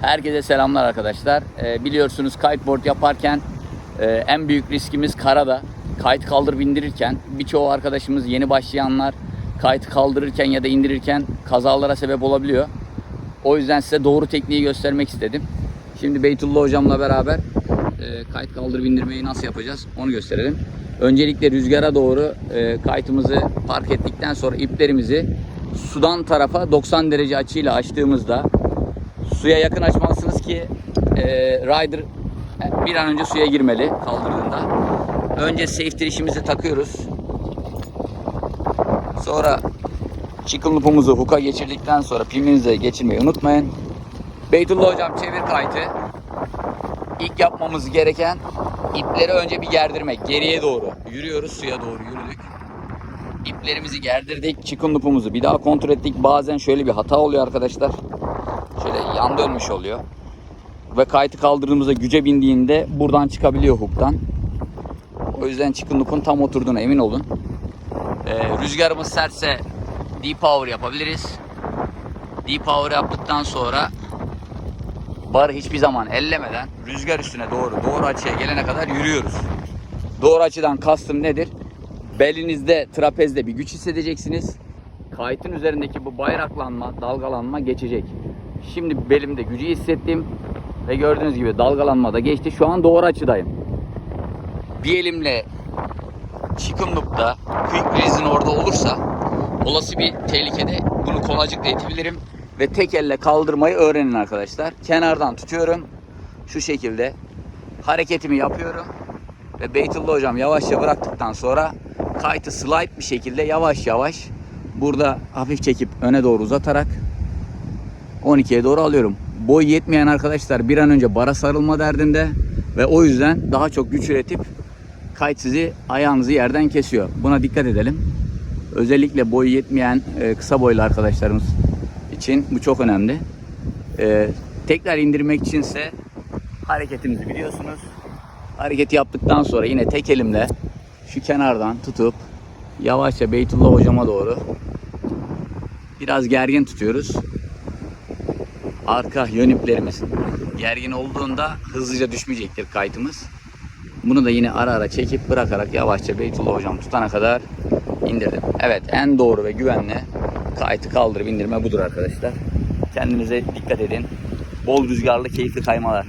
Herkese selamlar arkadaşlar. Ee, biliyorsunuz kiteboard yaparken e, en büyük riskimiz karada. Kite kaldırıp indirirken birçoğu arkadaşımız yeni başlayanlar kite kaldırırken ya da indirirken kazalara sebep olabiliyor. O yüzden size doğru tekniği göstermek istedim. Şimdi Beytullah hocamla beraber e, kite kaldırıp indirmeyi nasıl yapacağız onu gösterelim. Öncelikle rüzgara doğru e, kite'ımızı park ettikten sonra iplerimizi sudan tarafa 90 derece açıyla açtığımızda suya yakın açmalısınız ki e, rider bir an önce suya girmeli kaldırdığında. Önce safety işimizi takıyoruz. Sonra chicken loop'umuzu hook'a geçirdikten sonra piminize geçirmeyi unutmayın. Beytullah hocam çevir kaytı. İlk yapmamız gereken ipleri önce bir gerdirmek. Geriye doğru. Yürüyoruz suya doğru yürüdük. İplerimizi gerdirdik. Chicken loop'umuzu bir daha kontrol ettik. Bazen şöyle bir hata oluyor arkadaşlar. Şöyle yan dönmüş oluyor. Ve kaytı kaldırdığımızda güce bindiğinde buradan çıkabiliyor hook'tan. O yüzden chicken loop'un tam oturduğuna emin olun. Ee, rüzgarımız sertse deep power yapabiliriz. Deep power yaptıktan sonra barı hiçbir zaman ellemeden rüzgar üstüne doğru doğru açıya gelene kadar yürüyoruz. Doğru açıdan kastım nedir? Belinizde, trapezde bir güç hissedeceksiniz. Kayıtın üzerindeki bu bayraklanma, dalgalanma geçecek. Şimdi belimde gücü hissettim ve gördüğünüz gibi dalgalanma da geçti. Şu an doğru açıdayım. Bir elimle loop'ta quick release'in orada olursa olası bir tehlikede bunu kolaycıkla itebilirim ve tek elle kaldırmayı öğrenin arkadaşlar. Kenardan tutuyorum. Şu şekilde hareketimi yapıyorum ve Beytullah hocam yavaşça bıraktıktan sonra kaytı slide bir şekilde yavaş yavaş burada hafif çekip öne doğru uzatarak 12'ye doğru alıyorum. Boy yetmeyen arkadaşlar bir an önce bara sarılma derdinde ve o yüzden daha çok güç üretip kayıt sizi ayağınızı yerden kesiyor. Buna dikkat edelim. Özellikle boyu yetmeyen e, kısa boylu arkadaşlarımız için bu çok önemli. E, tekrar indirmek içinse hareketimizi biliyorsunuz. Hareketi yaptıktan sonra yine tek elimle şu kenardan tutup yavaşça Beytullah hocama doğru biraz gergin tutuyoruz. Arka yön iplerimiz gergin olduğunda hızlıca düşmeyecektir kaytımız. Bunu da yine ara ara çekip bırakarak yavaşça Beytullah hocam tutana kadar indirdim. Evet en doğru ve güvenli kaytı kaldırıp indirme budur arkadaşlar. Kendinize dikkat edin. Bol rüzgarlı keyifli kaymalar.